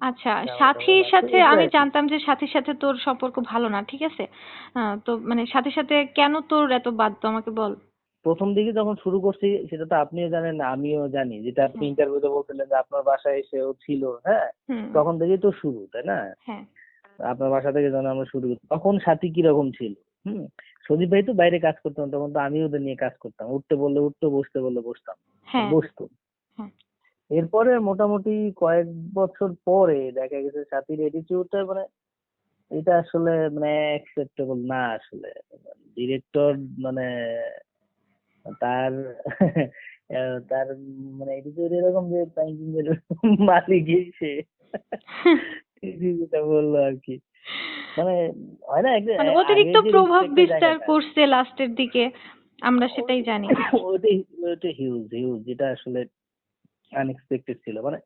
আচ্ছা সাথীর সাথে আমি। জানতাম যে সাথীর সাথে তোর সম্পর্ক ভালো না ঠিক আছে? আহ, তো মানে সাথীর সাথে কেন তোর এত বাধ্য আমাকে বল। প্রথম দিকে যখন শুরু করছি সেটা তো আপনিও জানেন আমিও জানি। যেটা আপনি ইন্টারভিউতে বলছিলেন যে আপনার বাসায় এসেও ছিল হ্যাঁ? তখন থেকেই তো শুরু তাই না? হ্যাঁ। আপনার বাসা থেকে যখন আমরা শুরু তখন সাথী কীরকম ছিল হুম? সজীব ভাই তো বাইরে কাজ করতাম তখন তো আমি ওদের নিয়ে কাজ করতাম। উঠতে বললে উঠতো বসতে বললে বসতাম। হ্যাঁ। বসতো। হ্যাঁ। এরপরে মোটামুটি কয়েক বছর পরে দেখা গেছে সাথীর অ্যাটিটিউডটা মানে এটা আসলে মানে অ্যাকসেপ্টেবল না আসলে। ডিরেক্টর মানে তার তার মানে অ্যাটিটিউড এরকম যে ব্যাংকিং এর মালিক সে। যেটা বলল আর কি। মানে হয় না মানে অতিরিক্ত প্রভাব বিস্তার করছে লাস্টের দিকে আমরা সেটাই জানি। ওইটা হিউজ হিউজ যেটা আসলে আনএক্সপেক্টেড ছিল। মানে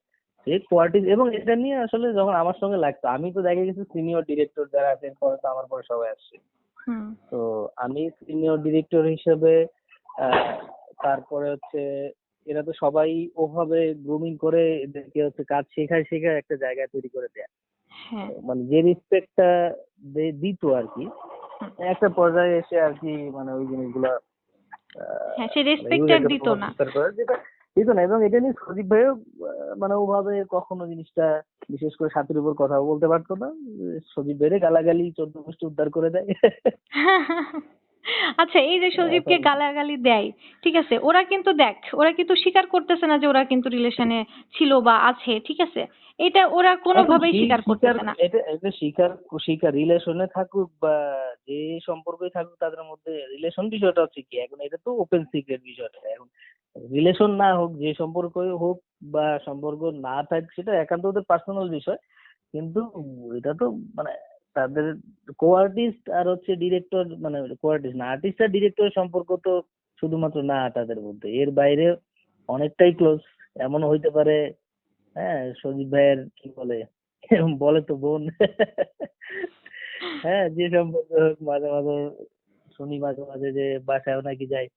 সেই কোয়ালিটি এবং এটা নিয়ে আসলে যখন আমার সঙ্গে লাগতো আমি তো দেখে গেছি সিনিয়র ডিরেক্টর যারা আছেন পরে তো আমার পরে সবাই আসছে। তো আমি সিনিয়র ডিরেক্টর হিসেবে আহ, তারপরে হচ্ছে এরা তো সবাই ওভাবে গ্রুমিং করে এদেরকে হচ্ছে কাজ শেখায় শেখায় একটা জায়গা তৈরি করে দেয়। হ্যাঁ। মানে যে রেসপেক্টটা দিত আর কি একটা পর্যায়ে এসে আর কি মানে ওই জিনিসগুলো হ্যাঁ, সেই মানে দিত না। দিত না, এবং এটা নিয়ে সজীব ভাইও মানে ওভাবে কখনো জিনিসটা বিশেষ করে সাথীর উপর কথা বলতে পারতো না সজীব ভাইরে গালাগালি, চোদ্দ গোষ্ঠী উদ্ধার করে দেয়। আচ্ছা এই যে সজীবকে এখন- গালাগালি দেয় ঠিক আছে? ওরা কিন্তু দেখ ওরা কিন্তু স্বীকার করতেছে না যে ওরা কিন্তু রিলেশনে ছিল বা আছে ঠিক আছে? এটা ওরা কোনোভাবেই স্বীকার করতেছে না। এটা এটা স্বীকার স্বীকার রিলেশনে থাকুক বা যে সম্পর্কই থাকুক তাদের মধ্যে রিলেশন বিষয়টা হচ্ছে কি? এখন এটা তো ওপেন সিক্রেট বিষয়টা এখন রিলেশন না হোক যে সম্পর্কই হোক বা সম্পর্ক না থাক সেটা একান্ত ওদের পার্সোনাল বিষয়। কিন্তু এটা তো মানে তাদের কো আর্টিস্ট আর হচ্ছে ডিরেক্টর মানে কো আর্টিস্ট না আর্টিস্ট আর ডিরেক্টরের সম্পর্ক তো শুধুমাত্র না তাদের মধ্যে। এর বাইরে অনেকটাই ক্লোজ এমন হইতে পারে হ্যাঁ সজীব ভাইয়ের কি বলে বলে তো বোন। হ্যাঁ যে সম্পর্ক হোক মাঝে মাঝে শুনি মাঝে মাঝে যে বাসায়ও নাকি যায়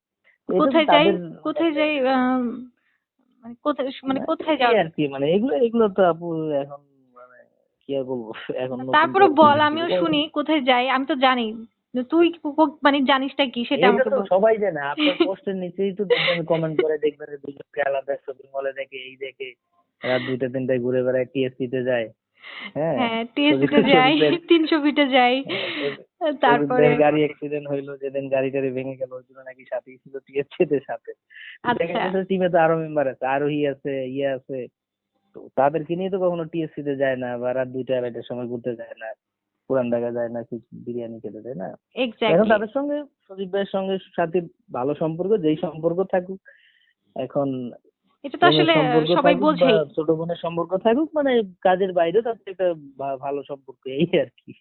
কোথায় যাই কোথায় যাই মানে কোথায় মানে কোথায় যাও আর কি মানে এগুলো এগুলো তো আপু এখন কি আর বলব? এখন তারপরে বল আমিও শুনি কোথায় যাই আমি তো জানি। তুই মানে জানিসটা কি সেটা আমাকে তো বল। সবাই জানে আপনার পোস্টের নিচেই তো দেখবেন কমেন্ট করে দেখবেন যে দুজনকে আলাদা শপিং মলে দেখে এই দেখে। রাত দুইটা তিনটায় ঘুরে বেড়ায় টিএসসি তে যায়। হ্যাঁ হ্যাঁ টিএসসি তে সজীব- যাই তিনশো ফিটে যাই হ্যাঁ, তারপরে গাড়ি অ্যাক্সিডেন্ট হইল যেদিন গাড়ি টাড়ি ভেঙে গেল ওই জন্য নাকি সাথেই ছিল টিএসসি তে সাথে। আচ্ছা। টিমে তো আরও মেম্বার আছে আরোহী আছে ইয়ে আছে। তো তাদেরকে নিয়ে তো কখনো টিএসসি তে যায় না বা রাত দুইটা আড়াইটার সময় ঘুরতে যায় না পুরান ঢাকা যায় না কিছু বিরিয়ানি খেতে যায় না। এখন তাদের সঙ্গে সজীব ভাইয়ের সঙ্গে সাথীর ভালো সম্পর্ক যেই সম্পর্ক থাকুক এখন এটা তো আসলে সবাই থাকুক বোঝেই বা ছোট বোনের সম্পর্ক থাকুক মানে কাজের বাইরে তাদের একটা ভালো সম্পর্ক এই আর কি।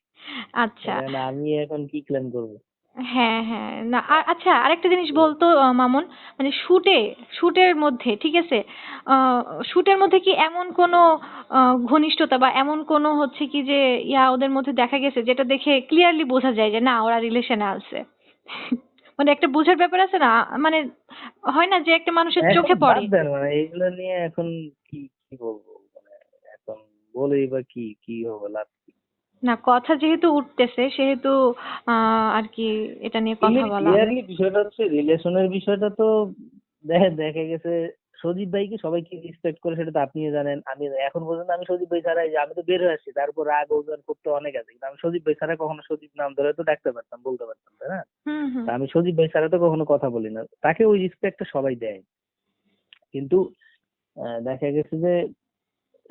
আচ্ছা। মানে আমি এখন কি ক্লেম করব? হ্যাঁ হ্যাঁ। না আর আচ্ছা আরেকটা জিনিস বলতো মামুন মানে শুটে শুটের মধ্যে ঠিক আছে? শুটের মধ্যে কি এমন কোনো ঘনিষ্ঠতা বা এমন কোনো হচ্ছে কি যে ইয়া ওদের মধ্যে দেখা গেছে যেটা দেখে ক্লিয়ারলি বোঝা যায় যে না ওরা রিলেশনে আছে? মানে একটা বোঝার ব্যাপার আছে না? মানে হয় না যে একটা মানুষের এখন চোখে পড়ে? মানে এইগুলো নিয়ে এখন কি কি বলব? মানে এখন বলেই বা কি কি হবে লাভ? না কথা যেহেতু উঠতেছে সেহেতু আহ, আর কি এটা নিয়ে কথা বলা ক্লিয়ারলি বিষয়টা হচ্ছে রিলেশনের বিষয়টা তো দেখে দেখা গেছে সজীব ভাইকে সবাই কি রেসপেক্ট করে সেটা তো আপনিও জানেন। আমি এখন পর্যন্ত আমি সজীব ভাই ছাড়া এই যে আমি তো বের হয়ে আসছি তারপর রাগ অভিমান করতে অনেক আছে। কিন্তু আমি সজীব ভাই ছাড়া কখনো সজীব নাম ধরে তো ডাকতে পারতাম বলতে পারতাম তাই না? তা আমি সজীব ভাই ছাড়া তো কখনো কথা বলি না। তাকে ওই রেসপেক্টটা সবাই দেয়। কিন্তু আহ, দেখা গেছে যে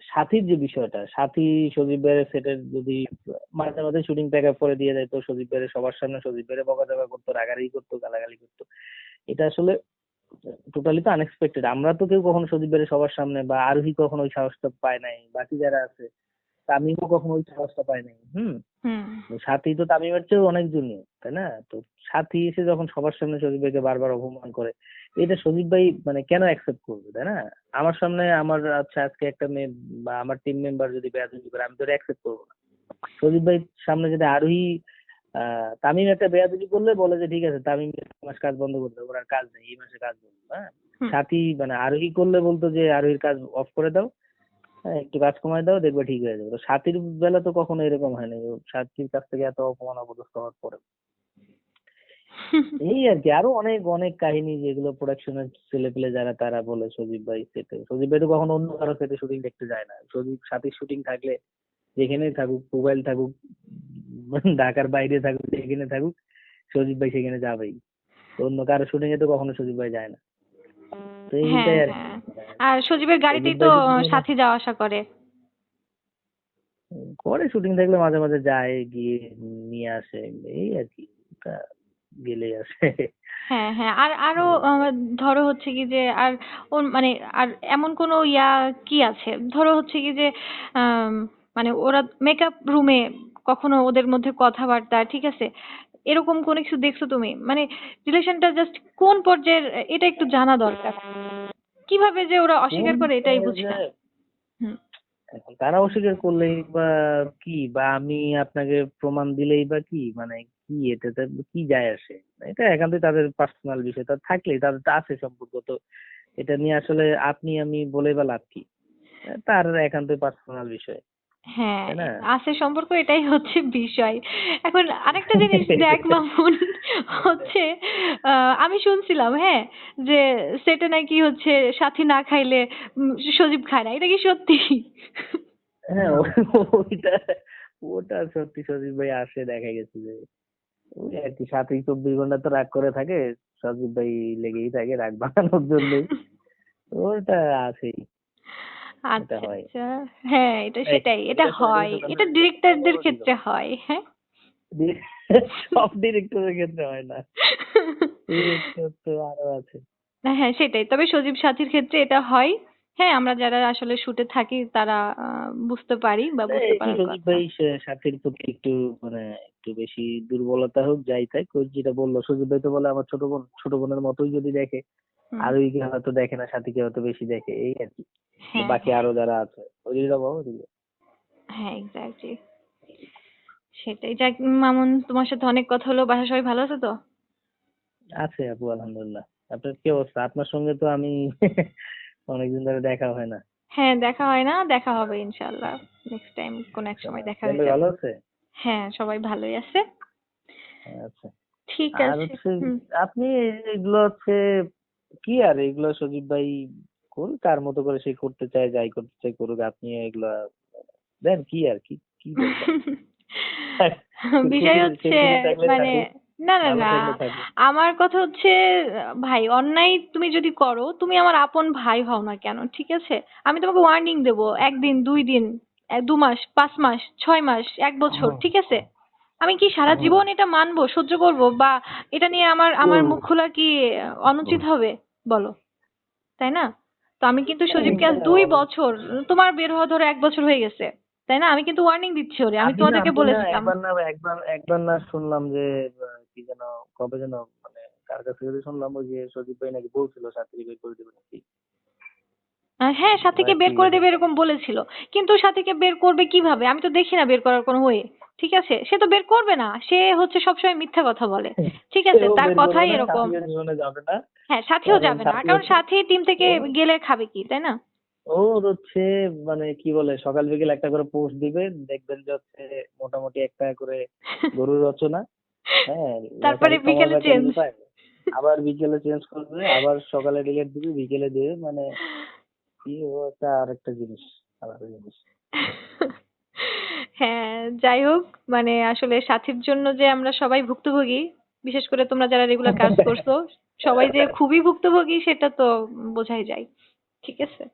সাথীর যে বিষয়টা, সাথী সজীব ভাইয়ের সেটের যদি মাঝে মাঝে শুটিং প্যাক করে দিয়ে যেত সজীব ভাইয়ের সবার সামনে সজীব ভাইয়ের বকাঝকা করতো, রাগারাগি করতো, গালাগালি করতো। এটা আসলে টোটালি তো আনএক্সপেক্টেড আমরা তো কেউ কখনো সজীব ভাইয়ের সবার সামনে বা আরোহী কখনো ওই সাহসটা পায় নাই। বাকি যারা আছে তামিমও কখনো ওই সাহসটা পায় নাই। হুম? সাথী তো তামিমের চেয়েও অনেক জুনিয়র তাই না? তো সাথী এসে যখন সবার সামনে সজীব ভাইকে বারবার অপমান করে এটা সজীব ভাই মানে কেন অ্যাকসেপ্ট করবে তাই না? আমার সামনে আমার আচ্ছা আজকে একটা মেয়ে বা আমার টিম মেম্বার যদি বেয়াদবি করে আমি তো অ্যাকসেপ্ট করব না। সজীব ভাই সামনে যদি আরোহী আহ, তামিম একটা বেয়াদবি করলে বলে যে ঠিক আছে তামিম এক মাস কাজ বন্ধ করতে ওর আর কাজ নেই এই মাসে কাজ বন্ধ হ্যাঁ? সাথী মানে আরোহী করলে বলতো যে আরোহীর কাজ অফ করে দাও একটু কাজ কমায় দাও দেখবে ঠিক হয়ে যাবে। তো সাথীর বেলা তো কখনো এরকম হয়নি। সাথীর কাছ থেকে এত অপমান অপদস্থ হওয়ার পরে। এই আর কি আরও অনেক অনেক কাহিনী যেগুলো প্রোডাকশনের ছেলে পেলে যারা তারা বলে সজীব ভাই সেটে। সজীব ভাই তো কখনো অন্য কারও সেটে শুটিং দেখতে যায় না। সজীব সাথীর শুটিং থাকলে যেখানেই থাকুক মোবাইল থাকুক ঢাকার বাইরে থাকুক যেখানে থাকুক সজীব ভাই সেখানে যাবেই। অন্য কারও শুটিং এ তো কখনো সজীব ভাই যায় না। তো হ্যাঁ এইটাই আর হ্যাঁ। আর সজীবের গাড়িতেই তো সাথী যাওয়া আসা করে। করে শুটিং থাকলে মাঝে মাঝে যায় গিয়ে নিয়ে আসে এই আর কি। তা গেলেই আসে। হ্যাঁ হ্যাঁ। আর আরও ধরো হচ্ছে কি যে আর ওর মানে আর এমন কোনো ইয়া কি আছে? ধরো হচ্ছে কি যে মানে ওরা মেকআপ রুমে কখনো ওদের মধ্যে কথাবার্তা ঠিক আছে? এরকম কোনো কিছু দেখছ তুমি? মানে রিলেশনটা জাস্ট কোন পর্যায়ের এটা একটু জানা দরকার। কীভাবে যে ওরা অস্বীকার করে এটাই বুঝি না। তারা অস্বীকার করলেই বা কি? বা আমি আপনাকে প্রমাণ দিলেই বা কি? মানে কি এটাতে কি যায় আসে? এটা একান্তই তাদের পার্সোনাল বিষয়। তার থাকলেই তাদের তো আছে সম্পর্ক। তো এটা নিয়ে আসলে আপনি আমি বলে বা লাভ কি? তার একান্তই পার্সোনাল বিষয়। হ্যাঁ আছে সম্পর্ক এটাই হচ্ছে বিষয়। এখন আরেকটা জিনিস দেখ মামুন হচ্ছে আহ, আমি শুনছিলাম হ্যাঁ যে সেটে নাকি হচ্ছে সাথী না খাইলে সজীব খায় না এটা কি সত্যি? হ্যাঁ ওইটা ওটা সত্যি সজীব ভাই আসে দেখা গেছে যে ওই আর কি সাথে চব্বিশ ঘণ্টা তো রাগ করে থাকে সজীব ভাই লেগেই থাকে রাগ বাড়ানোর জন্যই ওটা আছেই আচ্ছা আচ্ছা। হ্যাঁ এটা সেটাই এটা হয়। এটা ডিরেক্টরদের ক্ষেত্রে হয় হ্যাঁ? সব ডিরেক্টরের ক্ষেত্রে হয় না। তো আরও আছে। না, হ্যাঁ সেটাই। তবে সজীব সাথীর ক্ষেত্রে এটা হয়। হ্যাঁ আমরা যারা আসলে শুটে থাকি তারা বুঝতে পারি বা বুঝতে এই পারার সজীব কথা। ভাই সাথীর প্রতি একটু মানে একটু বেশি দুর্বলতা হোক যাই থাক। যেটা বলল সজীব ভাই তো বলে আমার ছোট বোন ছোট বোনের মতোই যদি দেখে আর ওইকে হয়তো দেখে না সাথীকে হয়তো বেশি দেখে এই আর কি। হ্যাঁ বাকি আরও যারা আছে বাবা ওইদিকে হ্যাঁ এক্স্যাক্টলি সেটাই। যাক মামুন তোমার সাথে অনেক কথা হলো বাসার সবাই ভালো আছে তো? আছে আপু আলহামদুলিল্লাহ। আপনার কি অবস্থা? আপনার সঙ্গে তো আমি অনেকদিন ধরে দেখা হয় না। হ্যাঁ দেখা হয় না দেখা হবে ইনশাআল্লাহ। নেক্সট টাইম কোন এক সময় দেখা হয়ে ভালো আছে? হ্যাঁ সবাই ভালোই আছে। আচ্ছা। ঠিক আছে। আপনি এগুলো হচ্ছে কি আর এগুলো সজীব ভাই করুন তার মতো করে সে করতে চায় যাই করতে চায় করুক আপনি এগুলা দেন কি আর কি কি? বিষয় হচ্ছে মানে না না না আমার কথা হচ্ছে ভাই অন্যায় তুমি যদি করো তুমি আমার আপন ভাই হও না কেন ঠিক আছে? আমি তোমাকে ওয়ার্নিং দেবো একদিন দুই দিন এক- দু মাস পাঁচ মাস ছয় মাস এক বছর ঠিক আছে? আমি কি সারা জীবন এটা মানবো সহ্য করব? বা এটা নিয়ে আমার আমার মুখ খোলা কি অনুচিত হবে? বলো। তাই না? তো আমি কিন্তু সজীবকে আজ হ্যাঁ, দুই বছর তোমার বের হওয়া ধরো এক বছর হয়ে গেছে। তাই না? আমি কিন্তু ওয়ার্নিং দিচ্ছি ওরে আমি তোমাদেরকে বলেছিলাম। একবার না একবার একবার না শুনলাম যে কি যেন কবে যেন মানে কার কাছে শুনলাম ওই যে সজীব ভাই নাকি বলছিল বের করে দেবে নাকি? হ্যাঁ সাথীকে বের করে দেবে এরকম বলেছিল। কিন্তু সাথীকে বের করবে কীভাবে? আমি তো দেখি না বের করার কোনো ওয়ে ঠিক আছে? সে তো বের করবে না। সে হচ্ছে সবসময় মিথ্যা কথা বলে। ঠিক আছে? তার কথাই এরকম। হ্যাঁ সাথীও যাবে না। কারণ সাথী টিম থেকে গেলে খাবে কি তাই না? ওর হচ্ছে মানে কি বলে সকাল বিকেল একটা করে পোস্ট দিবে। দেখবেন যে হচ্ছে মোটামুটি একটা করে গরুর রচনা। হ্যাঁ তারপরে বিকেলে change। আবার বিকেলে চেঞ্জ করবে আবার সকালে ডিলেট দিবে বিকেলে দিবে মানে কি ও একটা জিনিস আলাদা জিনিস। হ্যাঁ যাই হোক মানে আসলে সাথীর জন্য যে আমরা সবাই ভুক্তভোগী বিশেষ করে তোমরা যারা রেগুলার কাজ করছ সবাই যে খুবই ভুক্তভোগী সেটা তো বোঝাই যায়। ঠিক আছে?